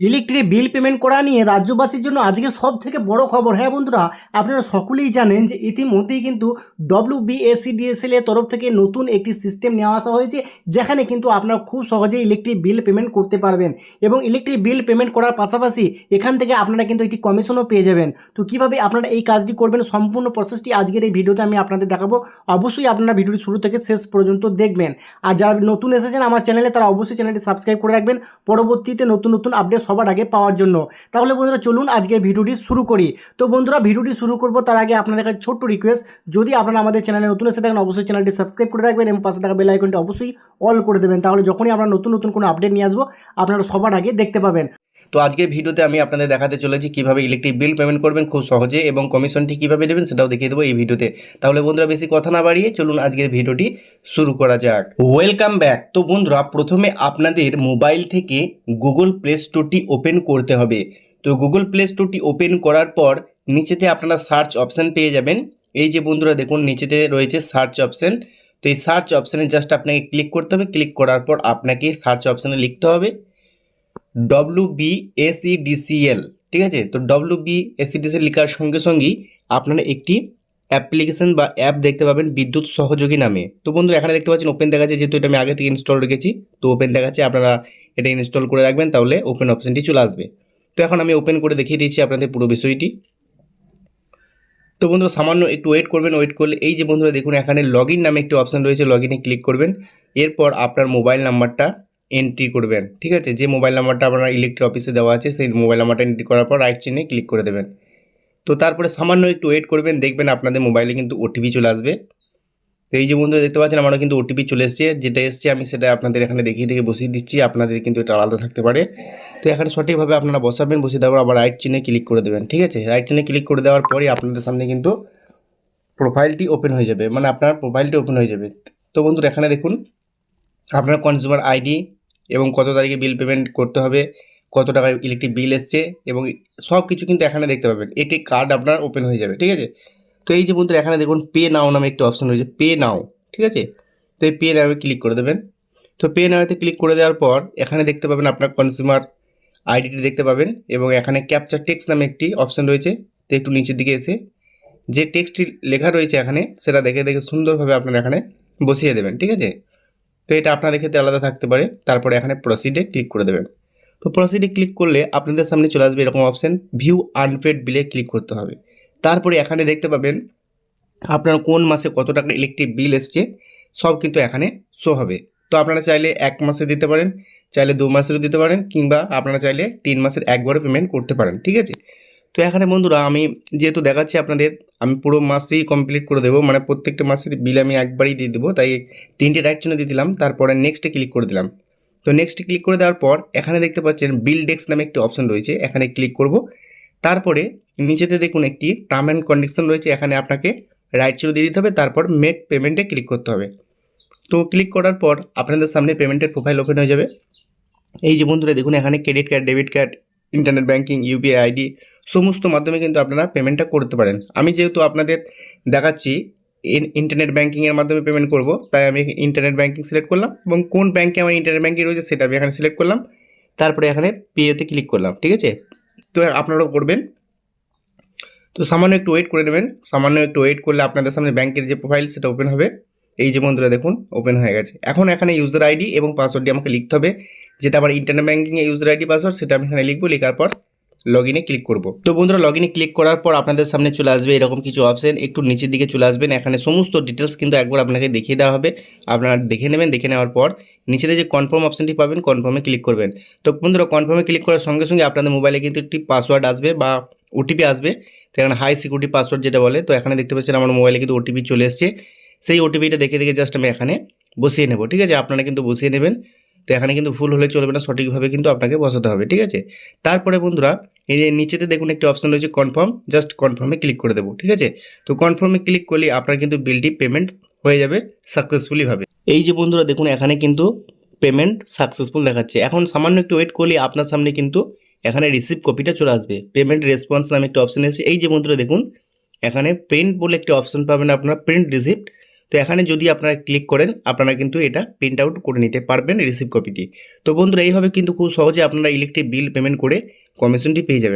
Electric bill payment করা নিয়ে রাজ্যবাসীর জন্য আজকে সব থেকে বড় খবর। হ্যাঁ বন্ধুরা, আপনারা সকলেই জানেন যে ইতিমধ্যেই কিন্তু ডব্লিউ বিএসিডিএসএল এর তরফ থেকে নতুন একটি সিস্টেম নেওয়া আসা হয়েছে, যেখানে কিন্তু আপনারা খুব সহজেই ইলেকট্রিক বিল পেমেন্ট করতে পারবেন এবং ইলেকট্রিক বিল পেমেন্ট করার পাশাপাশি এখান থেকে আপনারা কিন্তু একটি কমিশনও পেয়ে যাবেন। তো কীভাবে আপনারা এই কাজটি করবেন, সম্পূর্ণ প্রসেসটি আজকের এই ভিডিওতে আমি আপনাদের দেখাবো। অবশ্যই আপনারা ভিডিওটি শুরু থেকে শেষ পর্যন্ত দেখবেন। আর যারা নতুন এসেছেন আমার চ্যানেলে, তারা অবশ্যই চ্যানেলটি সাবস্ক্রাইব করে রাখবেন। পরবর্তীতে নতুন নতুন আপডেট সবার আগে পাওয়ার জন্য। তাহলে বন্ধুরা চলুন আজকে ভিডিওটি শুরু করি। তো বন্ধুরা ভিডিওটি শুরু করব তার আগে আপনাদের কাছে ছোট্ট রিকোয়েস্ট যদি আপনারা আমাদের চ্যানেলে নতুন এসে থাকেন, অবশ্যই চ্যানেলটি সাবস্ক্রাইব করে রাখবেন এবং পাশে থাকা বেল আইকনটি অবশ্যই অল করে দেবেন। তাহলে যখনই আমরা নতুন নতুন কোনো আপডেট নিয়ে আসব, আপনারা সবার আগে দেখতে পাবেন। তো আজকের ভিডিওতে আমি আপনাদের দেখাতে চলেছি কীভাবে ইলেকট্রিক বিল পেমেন্ট করবেন খুব সহজে এবং কমিশনটি কীভাবে দেবেন সেটাও দেখিয়ে দেবো এই ভিডিওতে। তাহলে বন্ধুরা, বেশি কথা না বাড়িয়ে চলুন আজকের ভিডিওটি শুরু করা যাক। ওয়েলকাম ব্যাক তো বন্ধুরা, প্রথমে আপনাদের মোবাইল থেকে গুগল প্লে স্টোরটি ওপেন করতে হবে। তো গুগল প্লে স্টোরটি ওপেন করার পর নিচেতে আপনারা সার্চ অপশান পেয়ে যাবেন। এই যে বন্ধুরা, দেখুন, নিচেতে রয়েছে সার্চ অপশান তো এই সার্চ অপশানে জাস্ট আপনাকে ক্লিক করতে হবে। ক্লিক করার পর আপনাকে সার্চ অপশানে লিখতে হবে। ডব্লু বি এসিডিসিএল ঠিক আছে? তো ডব্লু বি এসিডিসিএল লেখার সঙ্গে সঙ্গেই আপনারা একটি অ্যাপ্লিকেশন বা অ্যাপ দেখতে পাবেন বিদ্যুৎ সহযোগী নামে। তো বন্ধু এখানে দেখতে পাচ্ছেন ওপেন দেখাচ্ছে, যেহেতু এটা আমি আগে থেকে ইনস্টল রেখেছি, তো ওপেন দেখাচ্ছে, আপনারা এটা ইনস্টল করে রাখবেন, তাহলে ওপেন অপশানটি চলে আসবে। তো এখন আমি ওপেন করে দেখিয়ে দিচ্ছি আপনাদের পুরো বিষয়টি। তো বন্ধুরা, সামান্য একটু ওয়েট করবেন ওয়েট করলে এই যে বন্ধুরা দেখুন, এখানে লগ নামে একটি অপশান রয়েছে লগ ক্লিক করবেন। এরপর আপনার মোবাইল নাম্বারটা এন্ট্রি করবেন, ঠিক আছে? যে মোবাইল নাম্বারটা আপনার ইলেকট্রিক অফিসে দেওয়া আছে, সেই মোবাইল নাম্বারটা এন্ট্রি করার পর রাইট চিহ্নে ক্লিক করে দেবেন। তো তারপরে সামান্য একটু ওয়েট করবেন, দেখবেন আপনাদের মোবাইলে কিন্তু ওটিপি চলে আসবে। তো এই যে বন্ধুরা দেখতে পাচ্ছেন, আমারও কিন্তু ওটিপি চলে এসছে। যেটা এসছে, আমি সেটা আপনাদের এখানে দেখিয়ে দেখে বসিয়ে দিচ্ছি। আপনাদের কিন্তু এটা আলাদা থাকতে পারে। তো এখানে সঠিকভাবে আপনারা বসাবেন, বসিয়ে দেওয়ার আবার রাইট চিহ্নে ক্লিক করে দেবেন, ঠিক আছে? রাইট চিহ্নে ক্লিক করে দেওয়ার পরে আপনাদের সামনে কিন্তু প্রোফাইলটি ওপেন হয়ে যাবে। মানে আপনার প্রোফাইলটি ওপেন হয়ে যাবে। তো বন্ধুরা এখানে দেখুন, আপনার কনজিউমার আইডি এবং কত তারিখে বিল পেমেন্ট করতে হবে, কত টাকা ইলেকট্রিক বিল এসছে এবং সব কিছু কিন্তু এখানে দেখতে পাবেন। এটি কার্ড আপনার ওপেন হয়ে যাবে, ঠিক আছে? তো এই যে বন্ধুরা, এখানে দেখুন পে নাও নামে একটি অপশন রয়েছে পে নাও ঠিক আছে? তো এই পে নাও ক্লিক করে দেবেন। তো পে নাওতে ক্লিক করে দেওয়ার পর এখানে দেখতে পাবেন আপনার কনজিউমার আইডিটি দেখতে পাবেন এবং এখানে ক্যাপচার টেক্সট নামে একটি অপশন রয়েছে, তো একটু নিচের দিকে এসে যে টেক্সটটি লেখা রয়েছে এখানে, সেটা দেখে দেখে সুন্দরভাবে আপনারা এখানে বসিয়ে দেবেন, ঠিক আছে? তো এটা আপনাদের ক্ষেত্রে আলাদা থাকতে পারে। তারপরে এখানে প্রসিডে ক্লিক করে দেবেন। তো প্রসিডে ক্লিক করলে আপনাদের সামনে চলে আসবে এরকম অপশান ভিউ আনপেড বিলে ক্লিক করতে হবে। তারপরে এখানে দেখতে পাবেন আপনার কোন মাসে কত টাকা ইলেকট্রিক বিল এসছে, সব কিন্তু এখানে শো হবে। তো আপনারা চাইলে এক মাসে দিতে পারেন, চাইলে দু মাসেরও দিতে পারেন, কিংবা আপনারা চাইলে তিন মাসের একবারও পেমেন্ট করতে পারেন, ঠিক আছে? তো এখানে বন্ধুরা আমি যেহেতু দেখাচ্ছি আপনাদের, আমি পুরো মাসেই কমপ্লিট করে দেবো মানে প্রত্যেকটা মাসের বিল আমি একবারই দিয়ে দেবো, তাই তিনটে রাইট চিহ্ন দিয়ে দিলাম, তারপরে নেক্সটে ক্লিক করে দিলাম। তো নেক্সটে ক্লিক করে দেওয়ার পর, এখানে দেখতে পাচ্ছেন বিল ডেস্ক নামে একটি অপশন রয়েছে, এখানে ক্লিক করব। তারপরে নিচেতে দেখুন একটি টার্ম অ্যান্ড কন্ডিশন রয়েছে, এখানে আপনাকে রাইট চিহ্ন দিয়ে দিতে হবে, তারপর মেক পেমেন্টে ক্লিক করতে হবে। তো ক্লিক করার পর আপনাদের সামনে পেমেন্টের প্রোফাইল ওপেন হয়ে যাবে। এই যে বন্ধুরা, দেখুন এখানে credit card debit card internet banking UPI ID সমস্ত মাধ্যমে কিন্তু আপনারা পেমেন্টটা করতে পারেন। আমি যেহেতু আপনাদের দেখাচ্ছি ইন্টারনেট ব্যাঙ্কিংয়ের মাধ্যমে পেমেন্ট করব, তাই আমি ইন্টারনেট ব্যাঙ্কিং সিলেক্ট করলাম এবং কোন ব্যাঙ্কে আমার ইন্টারনেট ব্যাঙ্কিং রয়েছে সেটা আমি এখানে সিলেক্ট করলাম। তারপরে এখানে পেতে ক্লিক করলাম, ঠিক আছে? তো আপনারাও করবেন। তো সামান্য একটু ওয়েট করে নেবেন। সামান্য একটু ওয়েট করলে আপনাদের সামনে ব্যাঙ্কের যে প্রোফাইল সেটা ওপেন হবে। এই যে বন্ধুরা দেখুন ওপেন হয়ে গেছে। এখন এখানে ইউজার আইডি এবং পাসওয়ার্ডটি আমাকে লিখতে হবে। যেটা আমার ইন্টারনেট ব্যাঙ্কিংয়ে ইউজার আইডি পাসওয়ার্ড সেটা আমি এখানে লিখব, লেখার পর লগ ইনে ক্লিক করব। তো বন্ধুরা লগ ইনে ক্লিক করার পর আপনাদের সামনে চলে আসবে এরকম কিছু অপশন একটু নিচের দিকে চলে আসবেন, এখানে সমস্ত ডিটেলস কিন্তু একবার আপনাকে দেখিয়ে দেওয়া হবে। আপনারা দেখে নেবেন, দেখে নেওয়ার পর নিচেতে যে কনফার্ম অপশানটি পাবেন কনফার্মে ক্লিক করবেন। তো বন্ধুরা কনফার্মে ক্লিক করার সঙ্গে সঙ্গে আপনাদের মোবাইলে কিন্তু একটি পাসওয়ার্ড আসবে বা ওটিপি আসবে। তো এখানে হাই সিকিউরিটি পাসওয়ার্ড যেটা বলে, তো এখানে দেখতে পাচ্ছেন আমার মোবাইলে কিন্তু ওটিপি চলে এসছে। সেই ওটিপিটা দেখে দেখে জাস্ট আমি এখানে বসিয়ে নেব, ঠিক আছে? আপনারা কিন্তু বসিয়ে নেবেন। তো এখানে কিন্তু ভুল হলে চলবে না, সঠিকভাবে কিন্তু আপনাকে বসাতে হবে, ঠিক আছে? তারপরে বন্ধুরা এই যে নিচেতে দেখুন একটি অপশন রয়েছে কনফার্ম জাস্ট কনফার্মে ক্লিক করে দেবো, ঠিক আছে? তো কনফার্মে ক্লিক করলে আপনার কিন্তু বিলটি পেমেন্ট হয়ে যাবে সাকসেসফুলিভাবে এই যে বন্ধুরা দেখুন, এখানে কিন্তু পেমেন্ট সাকসেসফুল দেখাচ্ছে। এখন সামান্য একটু ওয়েট করলে আপনার সামনে কিন্তু এখানে রিসিভ কপিটা চলে আসবে। পেমেন্ট রেসপন্স নামে একটি অপশন এসেছে। এই যে বন্ধুরা দেখুন, এখানে প্রিন্ট বলে একটি অপশন পাবেন আপনারা প্রিন্ট রিসিপ্ট তো এখানে যদি আপনারা ক্লিক করেন, আপনারা কিন্তু এটা প্রিন্ট আউট করে নিতে পারবেন রিসিভ কপিটি তো বন্ধুরা, এইভাবে কিন্তু খুব সহজে আপনারা ইলেকট্রিক বিল পেমেন্ট করে কমিশনটি পেয়ে যাবেন।